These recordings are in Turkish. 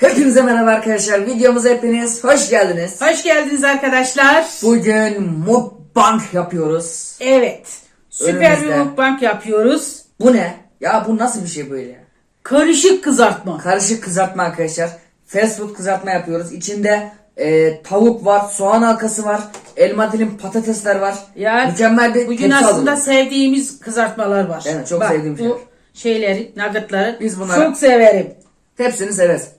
Hepinize merhaba arkadaşlar. Videomuza hepiniz hoş geldiniz. Hoş geldiniz arkadaşlar. Bugün mukbang yapıyoruz. Evet. Süper bir Önümüzde. mukbang yapıyoruz. Bu ne? Ya bu nasıl bir şey böyle? Karışık kızartma. Karışık kızartma arkadaşlar. Fast food kızartma yapıyoruz. İçinde e, tavuk var, soğan halkası var, elma dilim patatesler var. Ya Mükemmel bir bugün tepsi aslında hazırladık. sevdiğimiz kızartmalar var. Evet, çok sevdiğim bu şeyleri, nuggetları Biz bunları- çok severim. Hepsini severiz.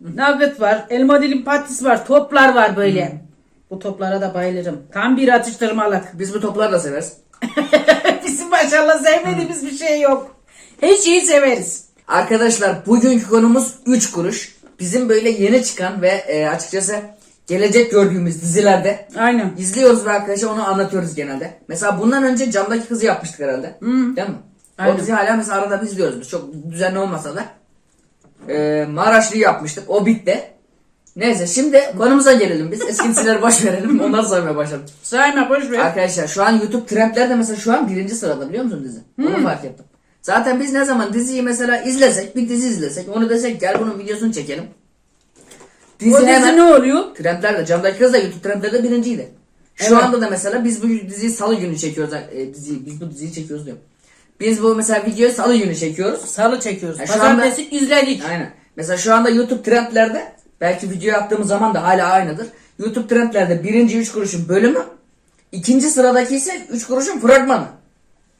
Nugget var, elma dilim patates var, toplar var böyle. Bu toplara da bayılırım. Tam bir atıştırmalık. Biz bu topları da severiz. Bizim maşallah sevmediğimiz bir şey yok. Her şeyi severiz. Arkadaşlar bugünkü konumuz 3 kuruş. Bizim böyle yeni çıkan ve e, açıkçası gelecek gördüğümüz dizilerde Aynen. İzliyoruz ve arkadaşlar onu anlatıyoruz genelde. Mesela bundan önce camdaki kızı yapmıştık herhalde. Değil mi? Aynen. O dizi hala mesela arada biz izliyoruz. Biz Çok düzenli olmasa da. Ee, Maraşlı'yı yapmıştık. O bitti. Neyse şimdi konumuza gelelim biz. Eski dizileri boş verelim. Ondan saymaya başladım. Sayma boş ver. Arkadaşlar şu an YouTube trendlerde mesela şu an birinci sırada biliyor musun dizi? Onu fark ettim. Zaten biz ne zaman diziyi mesela izlesek, bir dizi izlesek, onu desek gel bunun videosunu çekelim. Dizi o dizi hemen ne oluyor? Trendlerde, camdaki kız da YouTube trendlerde birinciydi. Şu Evet. anda da mesela biz bu diziyi salı günü çekiyoruz. E, diziyi, biz bu diziyi çekiyoruz diyorum. Biz bu mesela videoyu salı günü çekiyoruz. Salı çekiyoruz. Ya şu Pazartesi izledik. Aynen. Mesela şu anda YouTube trendlerde belki video yaptığımız zaman da hala aynıdır. YouTube trendlerde birinci 3 kuruşun bölümü ikinci sıradaki ise 3 kuruşun fragmanı.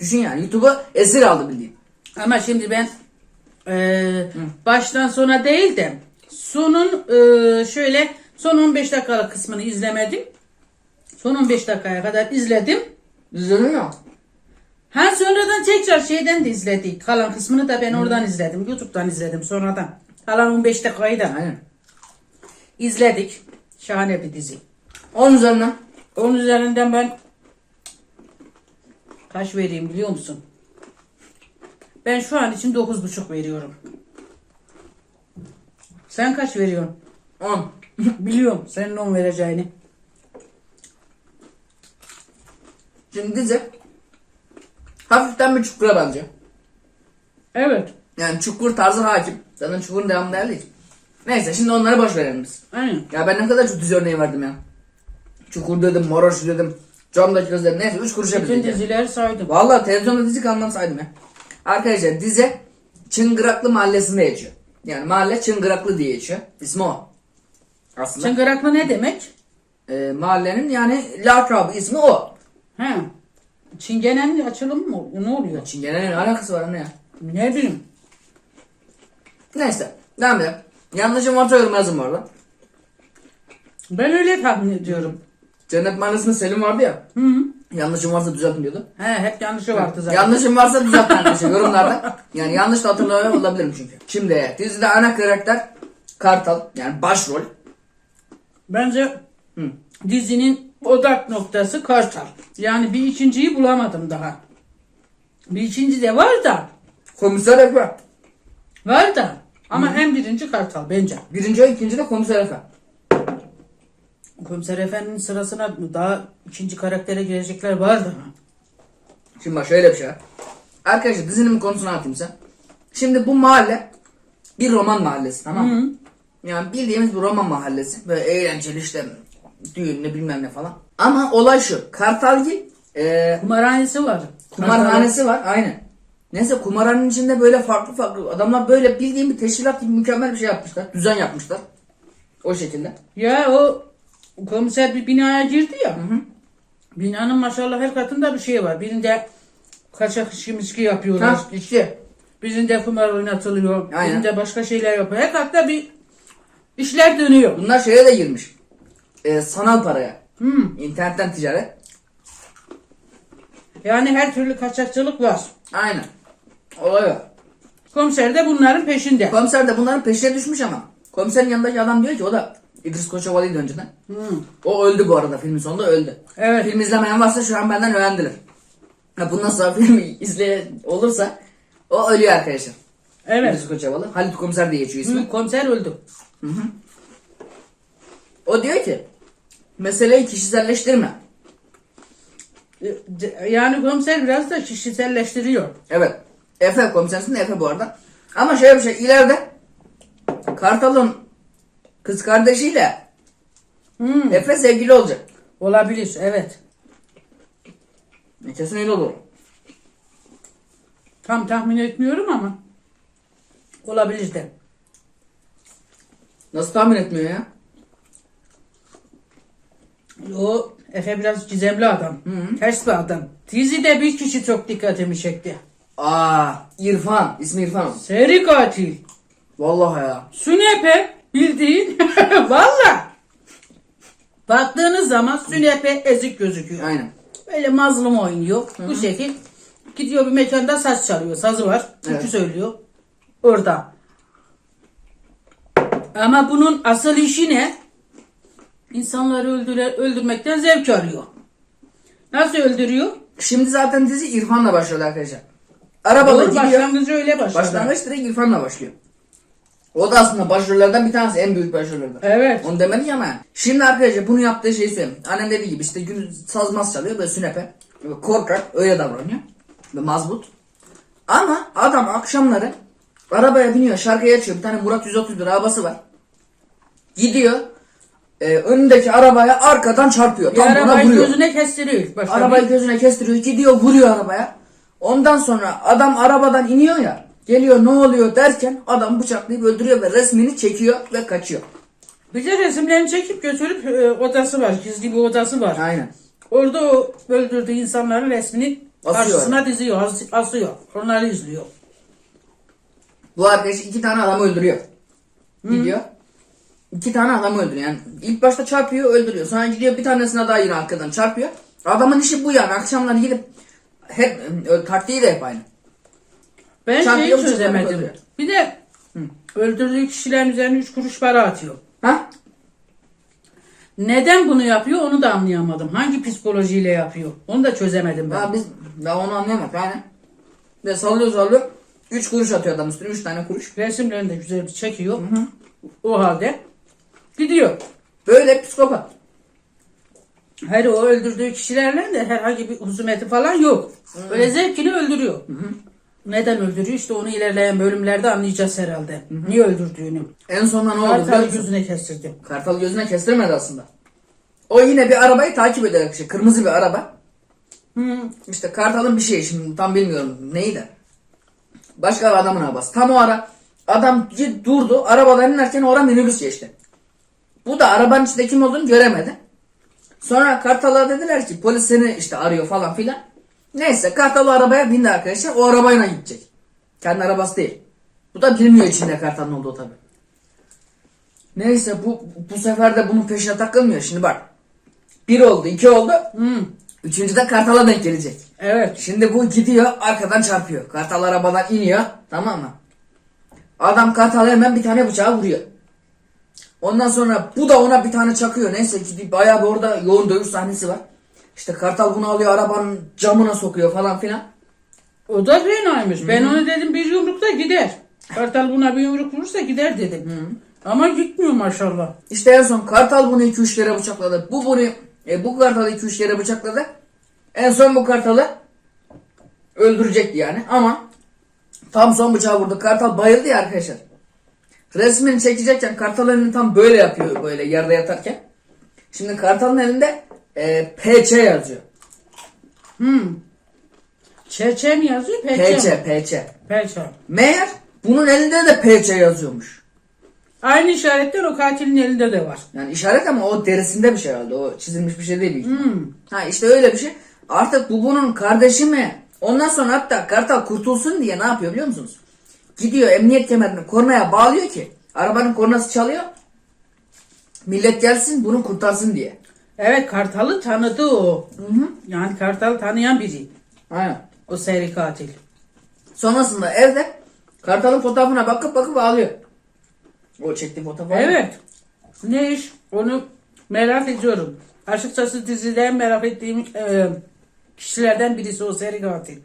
Düşün yani YouTube'u esir aldı bildiğin. Ama şimdi ben eee, baştan sona değil de sonun eee, şöyle son 15 dakikalık kısmını izlemedim. Son 15 dakikaya kadar izledim. İzledin mi? Ha sonradan tekrar şeyden de izledik. Kalan kısmını da ben oradan izledim. YouTube'dan izledim sonradan. Kalan 15 dakikayı da Aynen. izledik. Şahane bir dizi. 10 üzerinden. Onun üzerinden ben kaç vereyim biliyor musun? Ben şu an için 9,5 veriyorum. Sen kaç veriyorsun? 10. Biliyorum senin 10 vereceğini. Şimdi dizi hafiften bir çukura benziyor. Evet. Yani çukur tarzı hakim. Zaten çukurun devamı değerli. Neyse şimdi onları boş verelim biz. Aynen. Ya ben ne kadar çok dizi örneği verdim ya. Çukur dedim, Moroş dedim, Camdaki dedim. Neyse 3 kuruşa Bütün bildik. dizileri saydım. Valla televizyonda dizi kanalını saydım ya. Arkadaşlar dizi Çıngıraklı mahallesinde geçiyor. Yani mahalle Çıngıraklı diye geçiyor. İsmi o. Aslında. Çıngıraklı ne demek? Ee, mahallenin yani lakabı ismi o. Ha. Çingenenin açılımı mı? Ne oluyor? Çingene'nin ne alakası var anne ya? Ne bileyim. Neyse. Devam edelim. Yanlışım varsa yorum yazın bu arada. Ben öyle tahmin ediyorum. Cennet Mahallesi'nde Selim vardı ya. Hı -hı. Yanlışım varsa düzeltin diyordu. He hep yanlışı vardı zaten. Yanlışım varsa düzelt arkadaşlar yorumlarda. Yani yanlış da hatırlamıyor olabilirim çünkü. Şimdi dizide ana karakter Kartal yani başrol. Bence dizinin odak noktası Kartal. Yani bir ikinciyi bulamadım daha. Bir ikinci de var da. Komiser Efe. Var da. Ama en birinci Kartal bence. Birinci ve ikinci de komiser Efe. Komiser Efendi'nin sırasına daha ikinci karaktere girecekler var da. Şimdi bak şöyle bir şey var. Arkadaşlar dizinin konusunu anlatayım size. Şimdi bu mahalle bir roman mahallesi tamam mı? Yani bildiğimiz bir roman mahallesi. Böyle eğlenceli işte düğün ne bilmem ne falan. Ama olay şu. Kartalgil e, Kumarhanesi var. kumarhanesi var aynen. Neyse kumarhanenin içinde böyle farklı farklı adamlar böyle bildiğim bir teşkilat gibi mükemmel bir şey yapmışlar. Düzen yapmışlar. O şekilde. Ya o komiser bir binaya girdi ya. Binanın maşallah her katında bir şey var. Birinde kaçak içki miski yapıyorlar. Ha işte. Birinde kumar oynatılıyor. Aynen. Birinde başka şeyler yapıyor. Her katta bir işler dönüyor. Bunlar şeye de girmiş. E, sanal paraya. Hmm. İnternetten ticaret. Yani her türlü kaçakçılık var. Aynen. Olay o. Komiser de bunların peşinde. Komiser de bunların peşine düşmüş ama. Komiserin yanındaki adam diyor ki o da İdris Koçovalı'ydı önceden. Hmm. O öldü bu arada filmin sonunda öldü. Evet. Film izlemeyen varsa şu an benden öğrendiler. Ha, bundan sonra filmi izleyen olursa o ölüyor arkadaşlar. Evet. İdris Koçovalı. Halit Komiser diye geçiyor ismi. Hı, komiser öldü. O diyor ki meseleyi kişiselleştirme. E, Yani komiser biraz da kişiselleştiriyor. Evet. Efe komisersin Efe bu arada. Ama şöyle bir şey ileride Kartal'ın kız kardeşiyle Hmm, Efe sevgili olacak. olabilir evet. E, Kesin öyle olur. Tam tahmin etmiyorum ama olabilir de. Nasıl tahmin etmiyor ya? O Efe biraz gizemli adam. Ters bir adam. Dizide bir kişi çok dikkatimi çekti. Aa, İrfan. İsmi İrfan. Seri katil. Vallahi ya. Sünepe bildiğin. Valla. Baktığınız zaman Sünepe ezik gözüküyor. Aynen. Böyle mazlum oynuyor. Bu şekil. Gidiyor bir mekanda saç çalıyor. Sazı var. Türkü Evet. söylüyor. Orada. Ama bunun asıl işi ne? İnsanları öldüre, öldürmekten zevk arıyor. Nasıl öldürüyor? Şimdi zaten dizi İrfan'la başladı arkadaşlar. Arabada Doğru, gidiyor. başlangıcı öyle başladı. Başlangıç direkt İrfan'la başlıyor. O da aslında başrollerden bir tanesi. En büyük başrollerden. Evet. Onu demedik ama. Şimdi arkadaşlar bunu yaptığı şeyi söyleyeyim. Annem dediği gibi işte gün sazmaz çalıyor böyle sünepe. Böyle korkak öyle davranıyor. Ve mazbut. Ama adam akşamları arabaya biniyor şarkıyı açıyor. Bir tane Murat 130 lira arabası var. Gidiyor. E, önündeki arabaya arkadan çarpıyor. Bir Tam buna arabayı vuruyor. gözüne kestiriyor ilk başta. Arabayı Bir- gözüne kestiriyor. Gidiyor vuruyor arabaya. Ondan sonra adam arabadan iniyor ya. Geliyor ne oluyor derken adam bıçaklayıp öldürüyor ve resmini çekiyor ve kaçıyor. Bir de resimlerini çekip götürüp e, odası var. Gizli bir odası var. Aynen. Orada o öldürdüğü insanların resmini Asıyor. karşısına diziyor, as- asıyor. Onları izliyor. Bu arkadaş iki tane adamı öldürüyor. Gidiyor. İki tane adamı öldürüyor. Yani ilk başta çarpıyor öldürüyor. Sonra gidiyor bir tanesine daha yine arkadan çarpıyor. Adamın işi bu yani. Akşamları gidip hep taktiği de hep aynı. Ben Çarpıyor, şeyi çözemedim. Bir de öldürdüğü kişilerin üzerine 3 kuruş para atıyor. Ha? Neden bunu yapıyor onu da anlayamadım. Hangi psikolojiyle yapıyor? Onu da çözemedim ben. Ya biz daha onu anlayamadık yani. Ve sallıyor sallıyor. Üç kuruş atıyor adam üstüne. Üç tane kuruş. Resimlerini de güzel çekiyor. O halde gidiyor. Böyle psikopat. Her o öldürdüğü kişilerle de herhangi bir husumeti falan yok. Böyle zevkini öldürüyor. Neden öldürüyor? İşte onu ilerleyen bölümlerde anlayacağız herhalde. Niye öldürdüğünü. En sonunda ne oldu musun? gözüne kestirdi. Kartal gözüne kestirmedi aslında. O yine bir arabayı takip ederek işte kırmızı bir araba. Hı. İşte Kartal'ın bir şeyi şimdi tam bilmiyorum neydi. Başka bir adamın arabası. Tam o ara adam durdu arabadan inerken oraya minibüs geçti. Bu da arabanın içinde kim olduğunu göremedi. Sonra Kartal'a dediler ki polis seni işte arıyor falan filan. Neyse Kartal o arabaya bindi arkadaşlar. O arabayla gidecek. Kendi arabası değil. Bu da bilmiyor içinde Kartal'ın olduğu tabi. Neyse bu bu sefer de bunun peşine takılmıyor. Şimdi bak. Bir oldu, iki oldu. Hı. Üçüncü de Kartal'a denk gelecek. Evet. Şimdi bu gidiyor arkadan çarpıyor. Kartal arabadan iniyor. Tamam mı? Adam Kartal'a hemen bir tane bıçağı vuruyor. Ondan sonra bu da ona bir tane çakıyor. Neyse gidip bayağı bir orada yoğun dövüş sahnesi var. İşte Kartal bunu alıyor arabanın camına sokuyor falan filan. O da fenaymış. Ben ona dedim bir yumrukta gider. Kartal buna bir yumruk vurursa gider dedim. Ama gitmiyor maşallah. İşte en son Kartal bunu 2-3 kere bıçakladı. Bu bunu e, bu Kartal'ı 2-3 kere bıçakladı. En son bu Kartal'ı öldürecekti yani ama tam son bıçağı vurdu. Kartal bayıldı ya arkadaşlar. Resmini çekecekken Kartal elini tam böyle yapıyor böyle yerde yatarken. Şimdi Kartal'ın elinde e, PC yazıyor. Hmm. Çeçe mi yazıyor? Peçe. PC, mi? PC. Meğer bunun elinde de PC yazıyormuş. Aynı işaretler o katilin elinde de var. Yani işaret ama o derisinde bir şey herhalde. O çizilmiş bir şey değil. büyük ihtimalle. Hmm. Ha işte öyle bir şey. Artık bu bunun kardeşi mi? Ondan sonra hatta Kartal kurtulsun diye ne yapıyor biliyor musunuz? Gidiyor emniyet kemerini kornaya bağlıyor ki arabanın kornası çalıyor. Millet gelsin bunu kurtarsın diye. Evet Kartal'ı tanıdı o. Yani Kartal'ı tanıyan biri. Aynen. O seri katil. Sonrasında evde Kartal'ın fotoğrafına bakıp bakıp ağlıyor. O çektiği fotoğraf. Evet. Ne iş? Onu merak ediyorum. Açıkçası diziden merak ettiğim e, kişilerden birisi o seri katil.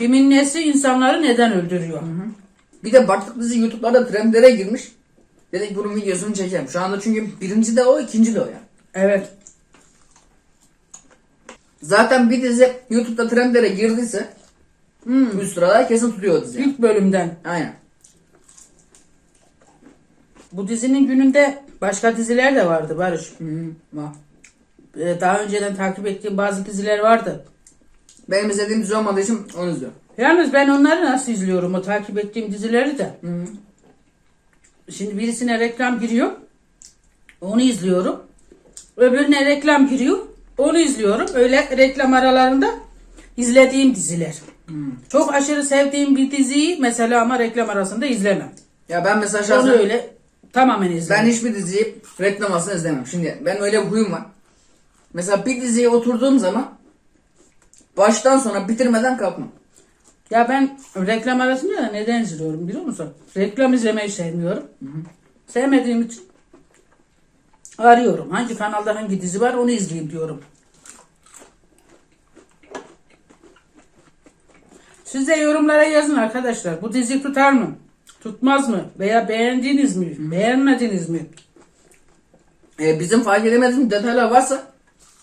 Kimin nesi insanları neden öldürüyor? Bir de baktık dizi YouTube'larda trendlere girmiş. Dedik bunun videosunu çekelim. Şu anda çünkü birinci de o ikinci de o yani. Evet. Zaten bir dizi YouTube'da trendlere girdiyse Üst sırada kesin tutuyor o dizi. İlk bölümden. Aynen. Bu dizinin gününde başka diziler de vardı Barış. Hı, var. Ee, Daha önceden takip ettiğim bazı diziler vardı. Benim izlediğim dizi olmadığı için onu izliyorum. Yalnız ben onları nasıl izliyorum o takip ettiğim dizileri de. Hı. Şimdi birisine reklam giriyor. Onu izliyorum. Öbürüne reklam giriyor. Onu izliyorum. Öyle reklam aralarında izlediğim diziler. Çok aşırı sevdiğim bir diziyi mesela ama reklam arasında izlemem. Ya ben mesela Onu şahsen öyle tamamen izlemem. ben hiçbir diziyi reklam arasında izlemem. Şimdi ben öyle bir huyum var. Mesela bir diziye oturduğum zaman baştan sona bitirmeden kalkmam. Ya ben reklam arasında da neden izliyorum biliyor musun? Reklam izlemeyi sevmiyorum. Sevmediğim için arıyorum. Hangi kanalda hangi dizi var onu izleyeyim diyorum. Siz de yorumlara yazın arkadaşlar. Bu dizi tutar mı? Tutmaz mı? Veya beğendiniz mi? Beğenmediniz mi? Ee, bizim fark edemediğimiz detaylar varsa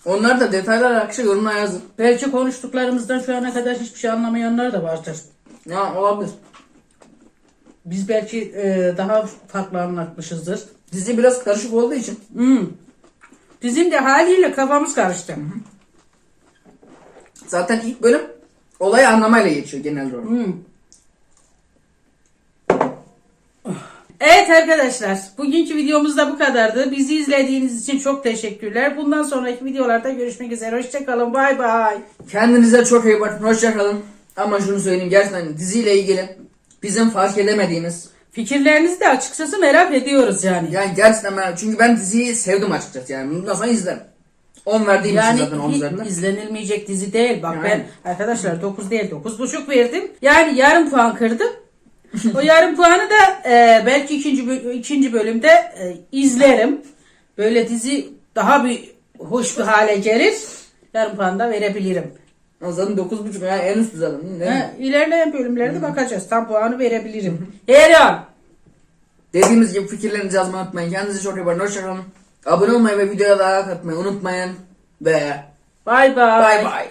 onları da detaylar arkadaşlar yorumlara yazın. Belki konuştuklarımızdan şu ana kadar hiçbir şey anlamayanlar da vardır. Ya olabilir. Biz belki e, daha farklı anlatmışızdır. Dizi biraz karışık olduğu için Hmm. Bizim de haliyle kafamız karıştı. zaten ilk bölüm olayı anlamayla geçiyor genel olarak. Hmm. Evet arkadaşlar, bugünkü videomuz da bu kadardı. Bizi izlediğiniz için çok teşekkürler. Bundan sonraki videolarda görüşmek üzere. Hoşçakalın. Bay bay. Kendinize çok iyi bakın. Hoşçakalın. Ama şunu söyleyeyim gerçekten diziyle ilgili bizim fark edemediğimiz Fikirlerinizi de açıkçası merak ediyoruz yani. yani gerçekten ben çünkü ben diziyi sevdim açıkçası yani bundan sonra izlerim. 10 verdiğim Yani için zaten 10 hiç üzerinden. izlenilmeyecek dizi değil. Bak Yani. ben arkadaşlar 9 değil 9,5 verdim. Yani yarım puan kırdım. O yarım puanı da e, belki ikinci ikinci bölümde e, izlerim. Böyle dizi daha bir hoş bir hale gelir. Yarım puan da verebilirim. O zaten 9.5 yani en üstü zaten. değil mi? İlerleyen bölümlerde bakacağız. Tam puanı verebilirim. Her an. Dediğimiz gibi fikirlerinizi yazmayı unutmayın. Kendinize çok iyi bakın. Hoşçakalın. Abone olmayı ve videoya daha katmayı unutmayın. Ve Bay bay. bay bay.